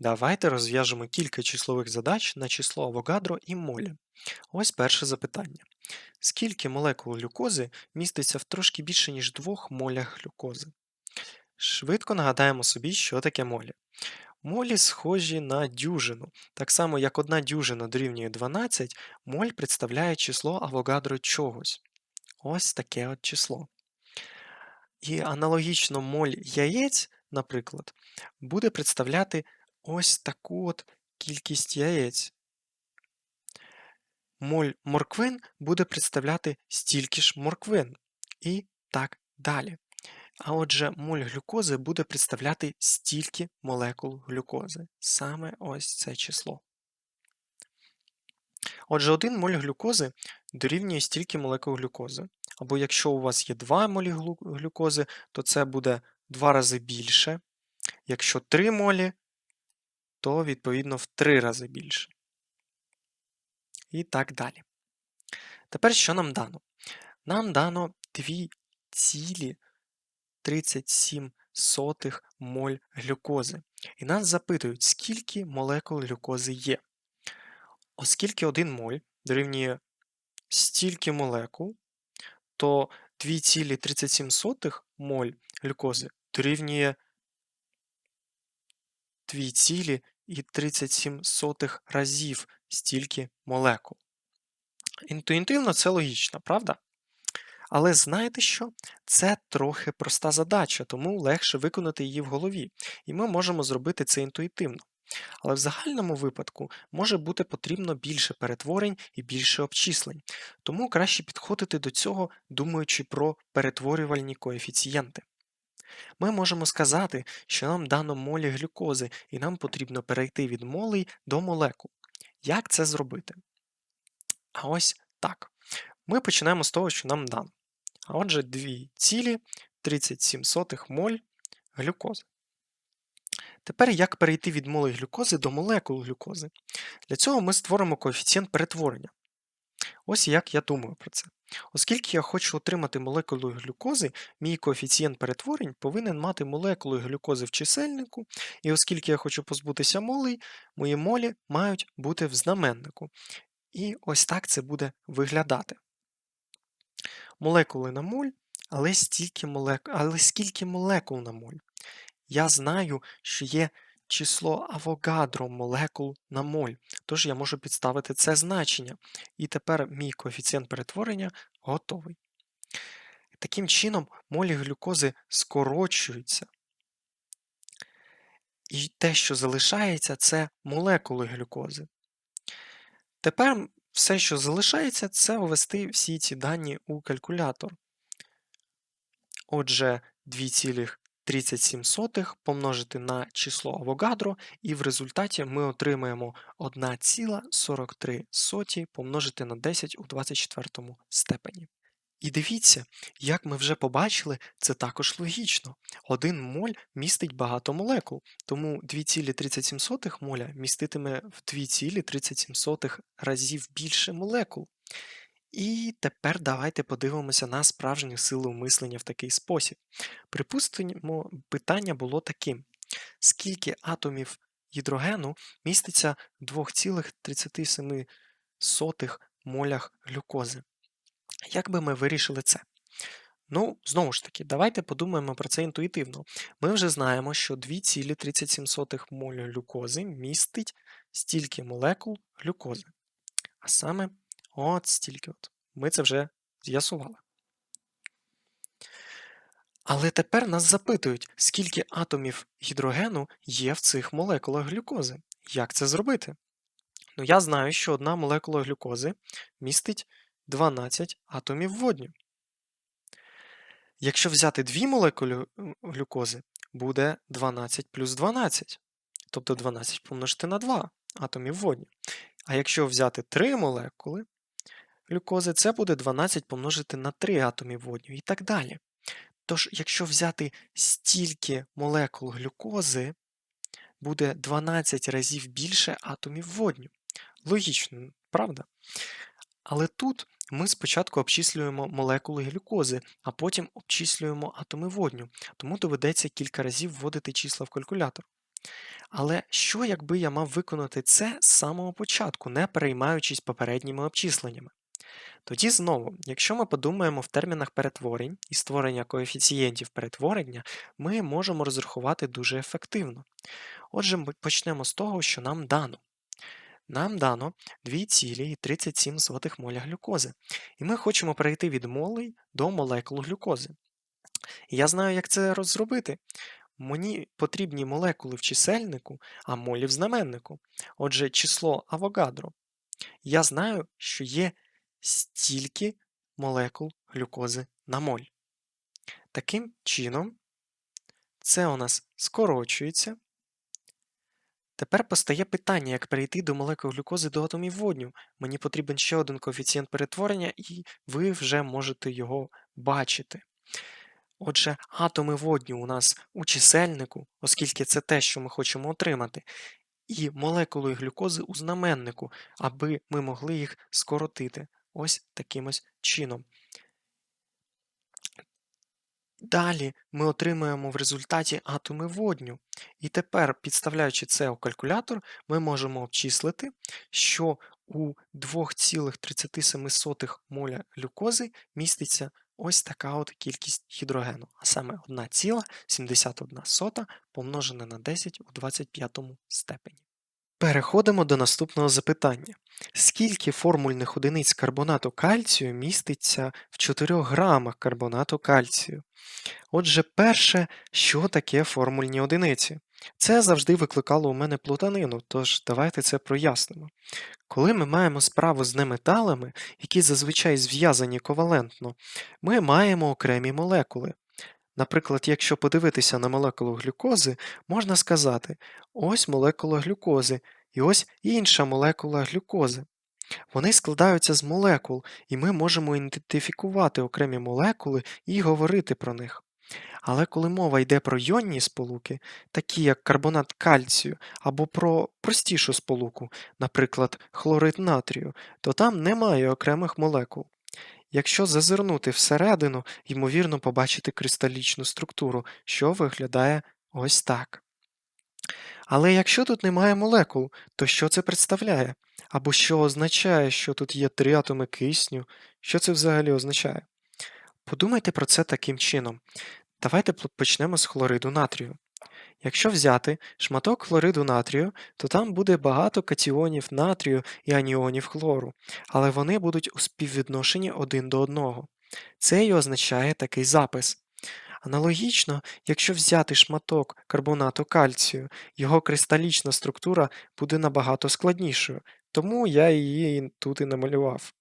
Давайте розв'яжемо кілька числових задач на число Авогадро і молі. Ось перше запитання. Скільки молекул глюкози міститься в трошки більше, ніж 2 молях глюкози? Швидко нагадаємо собі, що таке молі. Молі схожі на дюжину. Так само, як одна дюжина дорівнює 12, моль представляє число Авогадро чогось. Ось таке от число. І аналогічно моль яєць, наприклад, буде представляти ось таку от кількість яєць. Моль морквин буде представляти стільки ж морквин. І так далі. А отже, моль глюкози буде представляти стільки молекул глюкози. Саме ось це число. Отже, один моль глюкози дорівнює стільки молекул глюкози. Або якщо у вас є 2 молі глюкози, то це буде 2 рази більше. Якщо 3 молі, то відповідно в 3 рази більше. І так далі. Тепер що нам дано? Нам дано 2,37 моль глюкози. І нас запитують, скільки молекул глюкози є. Оскільки 1 моль дорівнює стільки молекул, то 2,37 моль глюкози дорівнює 2,37 разів стільки молекул. Інтуїтивно це логічно, правда? Але знаєте що? Це трохи проста задача, тому легше виконати її в голові, і ми можемо зробити це інтуїтивно. Але в загальному випадку може бути потрібно більше перетворень і більше обчислень, тому краще підходити до цього, думаючи про перетворювальні коефіцієнти. Ми можемо сказати, що нам дано молі глюкози, і нам потрібно перейти від молей до молекул. Як це зробити? А ось так. Ми починаємо з того, що нам дано. А отже, 2,37 моль глюкози. Тепер як перейти від молей глюкози до молекул глюкози? Для цього ми створимо коефіцієнт перетворення. Ось як я думаю про це. Оскільки я хочу отримати молекулу глюкози, мій коефіцієнт перетворень повинен мати молекулу глюкози в чисельнику, і оскільки я хочу позбутися молей, мої молі мають бути в знаменнику. І ось так це буде виглядати. Молекули на моль, але, стільки молек... але скільки молекул на моль? Я знаю, що є число Авогадро молекул на моль, тож я можу підставити це значення. І тепер мій коефіцієнт перетворення готовий. Таким чином, молі глюкози скорочуються. І те, що залишається, це молекули глюкози. Тепер все, що залишається, це ввести всі ці дані у калькулятор. Отже, 2,37 помножити на число Авогадро, і в результаті ми отримаємо 1,43 помножити на 10 у 24 степені. І дивіться, як ми вже побачили, це також логічно. Один моль містить багато молекул, тому 2,37 моля міститиме в 2,37 разів більше молекул. І тепер давайте подивимося на справжню силу мислення в такий спосіб. Припустимо, питання було таким: скільки атомів гідрогену міститься в 2,37 молях глюкози? Як би ми вирішили це? Ну, знову ж таки, давайте подумаємо про це інтуїтивно. Ми вже знаємо, що 2,37 моль глюкози містить стільки молекул глюкози. А саме от стільки. от. Ми це вже з'ясували. Але тепер нас запитують, скільки атомів гідрогену є в цих молекулах глюкози. Як це зробити? Ну, я знаю, що одна молекула глюкози містить 12 атомів водню. Якщо взяти дві молекули глюкози, буде 12 плюс 12, тобто 12 помножити на 2 атомів водню. А якщо взяти 3 молекули глюкози, це буде 12 помножити на 3 атомів водню і так далі. Тож, якщо взяти стільки молекул глюкози, буде 12 разів більше атомів водню. Логічно, правда? Але тут ми спочатку обчислюємо молекули глюкози, а потім обчислюємо атоми водню, тому доведеться кілька разів вводити числа в калькулятор. Але що, якби я мав виконати це з самого початку, не переймаючись попередніми обчисленнями? Тоді знову, якщо ми подумаємо в термінах перетворень і створення коефіцієнтів перетворення, ми можемо розрахувати дуже ефективно. Отже, ми почнемо з того, що нам дано. Нам дано 2,37 моля глюкози, і ми хочемо перейти від молей до молекул глюкози. І я знаю, як це розробити. Мені потрібні молекули в чисельнику, а молі в знаменнику. Отже, число Авогадро. Я знаю, що є стільки молекул глюкози на моль. Таким чином, це у нас скорочується. Тепер постає питання, як перейти до молекул глюкози до атомів водню. Мені потрібен ще один коефіцієнт перетворення, і ви вже можете його бачити. Отже, атоми водню у нас у чисельнику, оскільки це те, що ми хочемо отримати, і молекули глюкози у знаменнику, аби ми могли їх скоротити. Ось таким ось чином. Далі ми отримуємо в результаті атоми водню. І тепер, підставляючи це у калькулятор, ми можемо обчислити, що у 2,37 моля глюкози міститься ось така от кількість гідрогену, а саме 1,71 помножене на 10 у 25 степені. Переходимо до наступного запитання. Скільки формульних одиниць карбонату кальцію міститься в 4 грамах карбонату кальцію? Отже, перше, що таке формульні одиниці? Це завжди викликало у мене плутанину, тож давайте це прояснимо. Коли ми маємо справу з неметалами, які зазвичай зв'язані ковалентно, ми маємо окремі молекули. Наприклад, якщо подивитися на молекулу глюкози, можна сказати: ось молекула глюкози, і ось інша молекула глюкози. Вони складаються з молекул, і ми можемо ідентифікувати окремі молекули і говорити про них. Але коли мова йде про йонні сполуки, такі як карбонат кальцію, або про простішу сполуку, наприклад, хлорид натрію, то там немає окремих молекул. Якщо зазирнути всередину, ймовірно побачити кристалічну структуру, що виглядає ось так. Але якщо тут немає молекул, то що це представляє? Або що означає, що тут є три атоми кисню? Що це взагалі означає? Подумайте про це таким чином. Давайте почнемо з хлориду натрію. Якщо взяти шматок хлориду натрію, то там буде багато катіонів натрію і аніонів хлору, але вони будуть у співвідношенні один до одного. Це і означає такий запис. Аналогічно, якщо взяти шматок карбонату кальцію, його кристалічна структура буде набагато складнішою, тому я її тут і намалював.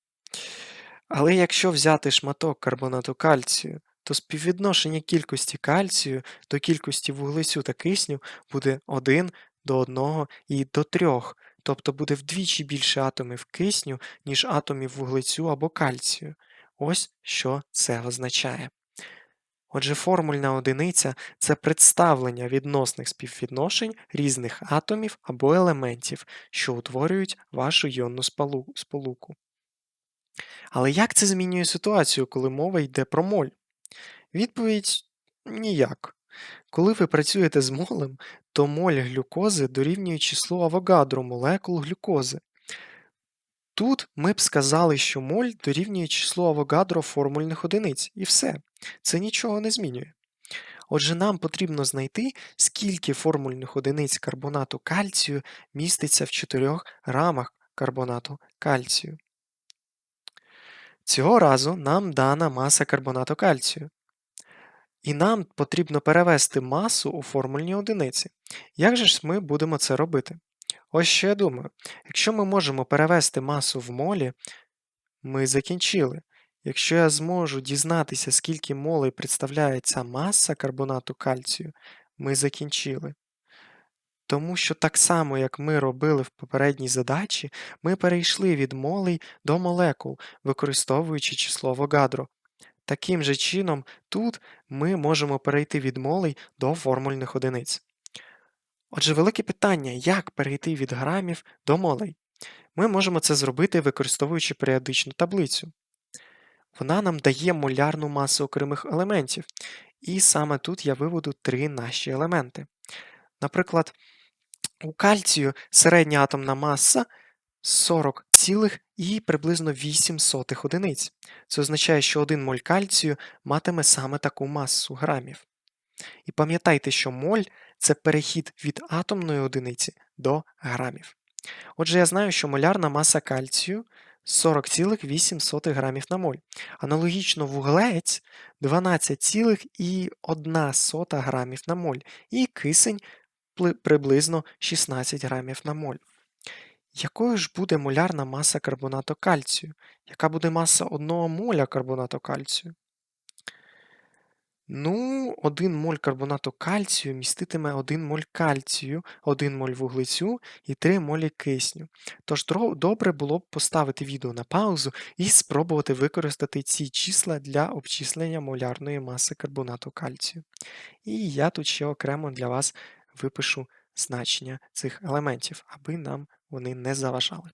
Але якщо взяти шматок карбонату кальцію, то співвідношення кількості кальцію до кількості вуглецю та кисню буде 1 до 1 і до 3, тобто буде вдвічі більше атомів кисню, ніж атомів вуглецю або кальцію. Ось що це означає. Отже, формульна одиниця це представлення відносних співвідношень різних атомів або елементів, що утворюють вашу йонну сполуку. Але як це змінює ситуацію, коли мова йде про моль? Відповідь ніяк. Коли ви працюєте з молем, то моль глюкози дорівнює числу авогадро молекул глюкози. Тут ми б сказали, що моль дорівнює числу авогадро формульних одиниць, і все. Це нічого не змінює. Отже, нам потрібно знайти, скільки формульних одиниць карбонату кальцію міститься в 4 грамах карбонату кальцію. Цього разу нам дана маса карбонату кальцію. І нам потрібно перевести масу у формульні одиниці. Як же ж ми будемо це робити? Ось що я думаю. Якщо ми можемо перевести масу в молі, ми закінчили. Якщо я зможу дізнатися, скільки молей представляє ця маса карбонату кальцію, ми закінчили. Тому що так само, як ми робили в попередній задачі, ми перейшли від молей до молекул, використовуючи число Вогадро. Таким же чином, тут ми можемо перейти від молей до формульних одиниць. Отже, велике питання, як перейти від грамів до молей? Ми можемо це зробити, використовуючи періодичну таблицю. Вона нам дає молярну масу окремих елементів, і саме тут я виведу три наші елементи. Наприклад, У кальцію середня атомна маса 40 цілих і приблизно 8 сотих одиниць. Це означає, що 1 моль кальцію матиме саме таку масу грамів. І пам'ятайте, що моль це перехід від атомної одиниці до грамів. Отже, я знаю, що молярна маса кальцію 40,8 грамів на моль. Аналогічно вуглець 12,1 грамів на моль. І кисень приблизно 16 грамів на моль. Якою ж буде молярна маса карбонату кальцію? Яка буде маса 1 моля карбонату кальцію? Ну, 1 моль карбонату кальцію міститиме 1 моль кальцію, 1 моль вуглецю і 3 молі кисню. Тож добре було б поставити відео на паузу і спробувати використати ці числа для обчислення молярної маси карбонату кальцію. І я тут ще окремо для вас випишу значення цих елементів, аби нам вони не заважали.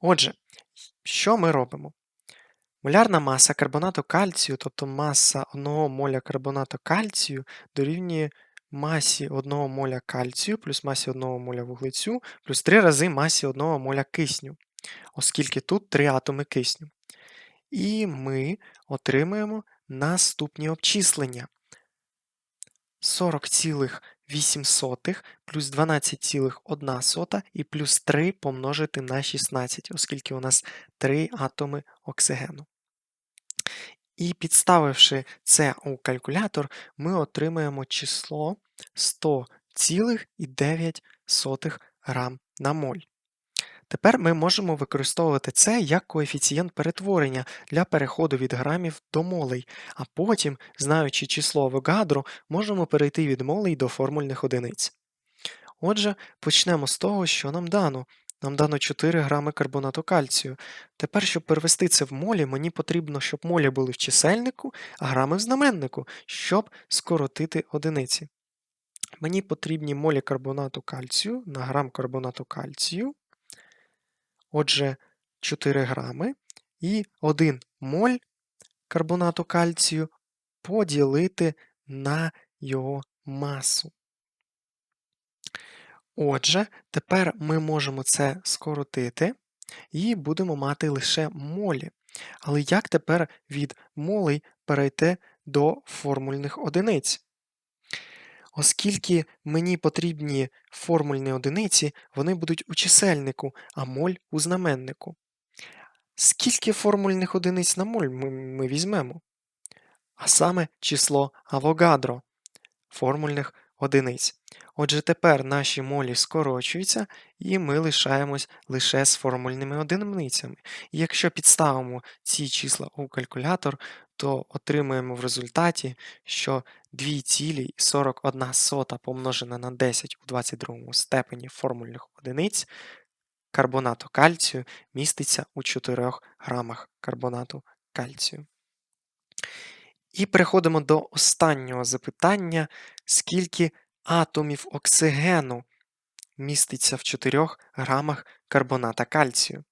Отже, що ми робимо? Молярна маса карбонату кальцію, тобто маса 1 моля карбонату кальцію, дорівнює масі 1 моля кальцію плюс масі 1 моля вуглецю плюс 3 рази масі 1 моля кисню, оскільки тут 3 атоми кисню. І ми отримаємо наступні обчислення. 40,8 плюс 12,1 і плюс 3 помножити на 16, оскільки у нас 3 атоми оксигену. І підставивши це у калькулятор, ми отримаємо число 100,9 грам на моль. Тепер ми можемо використовувати це як коефіцієнт перетворення для переходу від грамів до молей, а потім, знаючи число Авогадро, можемо перейти від молей до формульних одиниць. Отже, почнемо з того, що нам дано. Нам дано 4 грами карбонату кальцію. Тепер, щоб перевести це в молі, мені потрібно, щоб молі були в чисельнику, а грами в знаменнику, щоб скоротити одиниці. Мені потрібні молі карбонату кальцію на грам карбонату кальцію. Отже, 4 грами і 1 моль карбонату кальцію поділити на його масу. Отже, тепер ми можемо це скоротити і будемо мати лише молі. Але як тепер від молей перейти до формульних одиниць? Оскільки мені потрібні формульні одиниці, вони будуть у чисельнику, а моль у знаменнику. Скільки формульних одиниць на моль ми, ми візьмемо? А саме число Авогадро формульних одиниць. Отже, тепер наші молі скорочуються, і ми лишаємось лише з формульними одиницями. І якщо підставимо ці числа у калькулятор, то отримаємо в результаті, що 2,41 помножена на 10 у 22 степені формульних одиниць карбонату кальцію міститься у 4 грамах карбонату кальцію. І переходимо до останнього запитання, скільки атомів оксигену міститься в 4 грамах карбоната кальцію.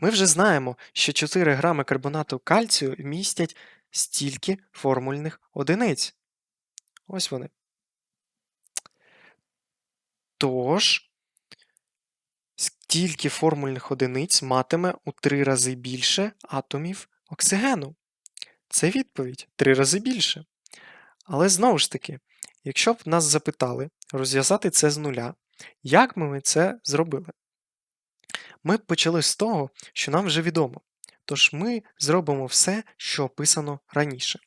Ми вже знаємо, що 4 грами карбонату кальцію містять стільки формульних одиниць. Ось вони. Тож, стільки формульних одиниць матиме у 3 рази більше атомів оксигену. Це відповідь 3 рази більше. Але знову ж таки, якщо б нас запитали розв'язати це з нуля, як би ми це зробили? Ми б почали з того, що нам вже відомо. Тож ми зробимо все, що описано раніше.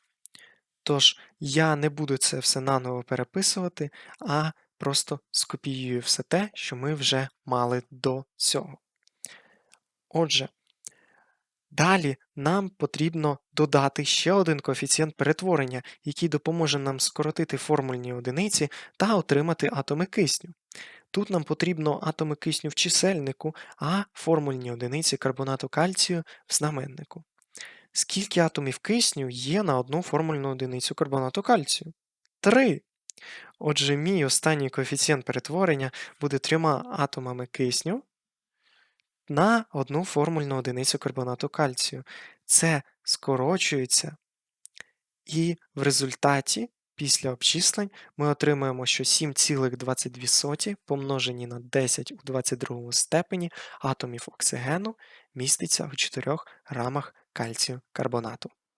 Тож я не буду це все наново переписувати, а просто скопіюю все те, що ми вже мали до цього. Отже, далі нам потрібно додати ще один коефіцієнт перетворення, який допоможе нам скоротити формульні одиниці та отримати атоми кисню. Тут нам потрібно атоми кисню в чисельнику, а формульні одиниці карбонату кальцію в знаменнику. Скільки атомів кисню є на одну формульну одиницю карбонату кальцію? Три. Отже, мій останній коефіцієнт перетворення буде трьома атомами кисню на одну формульну одиницю карбонату кальцію. Це скорочується, і в результаті Після обчислень ми отримуємо, що 7,22 помножені на 10 у 22 степені атомів оксигену міститься у 4 грамах кальцію карбонату.